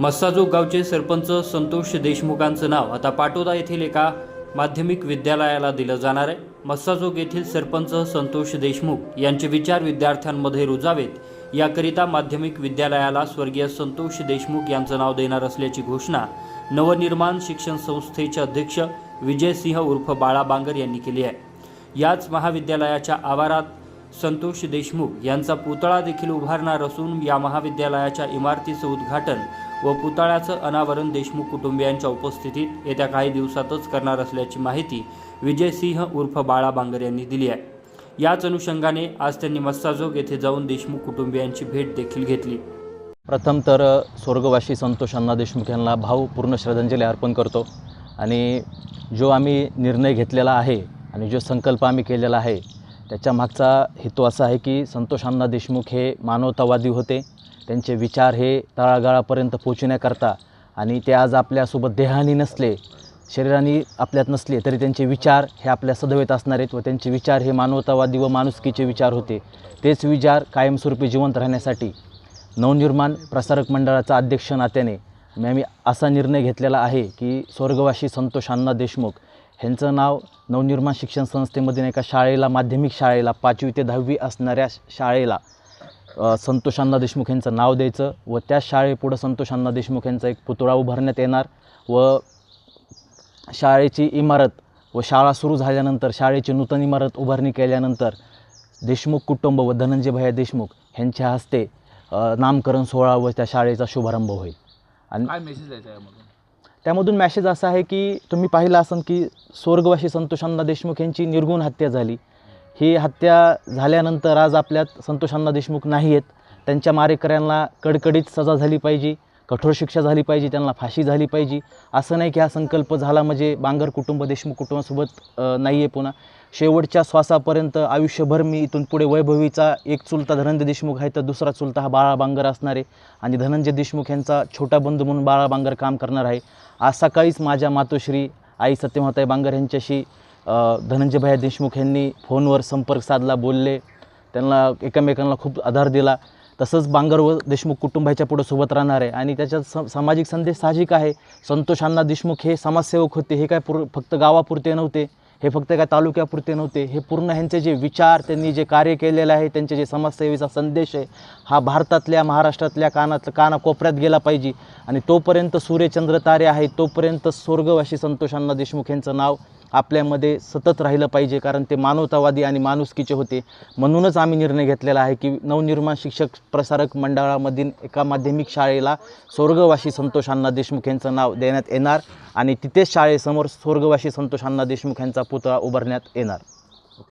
मस्साजोग गावचे सरपंच संतोष देशमुखांचं नाव आता पाटोदा येथील एका माध्यमिक विद्यालयाला दिलं जाणार आहे. मस्साजोग येथील सरपंच संतोष देशमुख यांचे विचार विद्यार्थ्यांमध्ये रुजावेत. याकरिता माध्यमिक विद्यालयाला स्वर्गीय संतोष देशमुख यांचं नाव देणार असल्याची घोषणा नवनिर्माण शिक्षण संस्थेचे अध्यक्ष विजयसिंह उर्फ बाळा बांगर यांनी केली आहे. याच महाविद्यालयाच्या आवारात संतोष देशमुख यांचा पुतळा देखील उभारणार असून या महाविद्यालयाच्या इमारतीचं उद्घाटन व पुतळ्याचं अनावरण देशमुख कुटुंबियांच्या उपस्थितीत येत्या काही दिवसातच करणार असल्याची माहिती विजयसिंह उर्फ बाळा बांगर यांनी दिली आहे. याच अनुषंगाने आज त्यांनी मस्साजोग येथे जाऊन देशमुख कुटुंबियांची भेट देखील घेतली. प्रथम तर स्वर्गवासी संतोष अण्णा देशमुख यांना भावपूर्ण श्रद्धांजली अर्पण करतो. आणि जो आम्ही निर्णय घेतलेला आहे आणि जो संकल्प आम्ही केलेला आहे त्याच्या मागचा हेतू असा आहे की संतोष देशमुख हे मानवतावादी होते. त्यांचे विचार हे तळागाळापर्यंत पोचण्याकरता आणि ते आज आपल्यासोबत देहानी नसले शरीराने आपल्यात नसले तरी त्यांचे विचार हे आपल्या सदवेत असणार आहेत व त्यांचे विचार हे मानवतावादी व माणुसकीचे विचार होते. तेच विचार कायमस्वरूपी जिवंत राहण्यासाठी नवनिर्माण प्रसारक मंडळाचा अध्यक्ष नात्याने मी आम्ही असा निर्णय घेतलेला आहे की स्वर्गवासी संतोष अण्णा देशमुख ह्यांचं नाव नवनिर्माण शिक्षण संस्थेमधील एका शाळेला माध्यमिक शाळेला पाचवी ते दहावी असणाऱ्या शाळेला संतोष अण्णा देशमुख यांचं नाव द्यायचं व त्या शाळेपुढं संतोष अण्णा देशमुख यांचा एक पुतळा उभारण्यात येणार व शाळेची इमारत व शाळा सुरू झाल्यानंतर शाळेची नूतन इमारत उभारणी केल्यानंतर देशमुख कुटुंब व धनंजय भैया देशमुख यांच्या हस्ते नामकरण सोहळा व त्या शाळेचा शुभारंभ होईल. आणि काय मेसेज द्यायचा यामधून? त्यामधून मॅसेज असा आहे की तुम्ही पाहिलं असाल की स्वर्गवासी संतोषांना देशमुख यांची निर्गुण हत्या झाली. ही हत्या झाल्यानंतर आज आपल्यात संतोषांना देशमुख नाही आहेत त्यांच्या मारेकऱ्यांना कडकडीत सजा झाली पाहिजे. कठोर शिक्षा झाली पाहिजे त्यांना फाशी झाली पाहिजे. असं नाही की हा संकल्प झाला म्हणजे बांगर कुटुंब देशमुख कुटुंबासोबत नाही आहे पुन्हा. शेवटच्या श्वासापर्यंत आयुष्यभर मी इथून पुढे वैभवीचा एक चुलता धनंजय देशमुख आहे तर दुसरा चुलता हा बाळा बांगर असणार आहे. आणि धनंजय देशमुख यांचा छोटा बंधू म्हणून बाळा बांगर काम करणार आहे. आज सकाळीच माझ्या मातोश्री आई सत्यमाताई बांगर यांच्याशी धनंजयभाई धनंजय देशमुख यांनी फोनवर संपर्क साधला बोलले. त्यांना एकमेकांना खूप आधार दिला. तसंच बांगर व देशमुख कुटुंबाच्या पुढं सोबत राहणार आहे. आणि त्याच्यात स सामाजिक संदेश साहजिक आहे. संतोष अण्णा देशमुख हे समाजसेवक होते. हे काय पुर फक्त गावापुरते नव्हते. हे फक्त काय तालुक्यापुरते नव्हते. हे पूर्ण ह्यांचे जे विचार त्यांनी जे कार्य केलेलं आहे त्यांचे जे समाजसेवेचा संदेश आहे हा भारतातल्या महाराष्ट्रातल्या कानात कानाकोपऱ्यात गेला पाहिजे. आणि तोपर्यंत सूर्यचंद्र तारे आहेत तोपर्यंत स्वर्गवासी संतोषांना देशमुख यांचं नाव आपल्यामध्ये सतत राहिलं पाहिजे कारण ते मानवतावादी आणि माणुसकीचे होते. म्हणूनच आम्ही निर्णय घेतलेला आहे की नवनिर्माण शिक्षक प्रसारक मंडळामधील एका माध्यमिक शाळेला स्वर्गवासी संतोष अण्णा देशमुख यांचं नाव देण्यात येणार आणि तिथेच शाळेसमोर स्वर्गवासी संतोष अण्णा देशमुख यांचा पुतळा उभारण्यात येणार.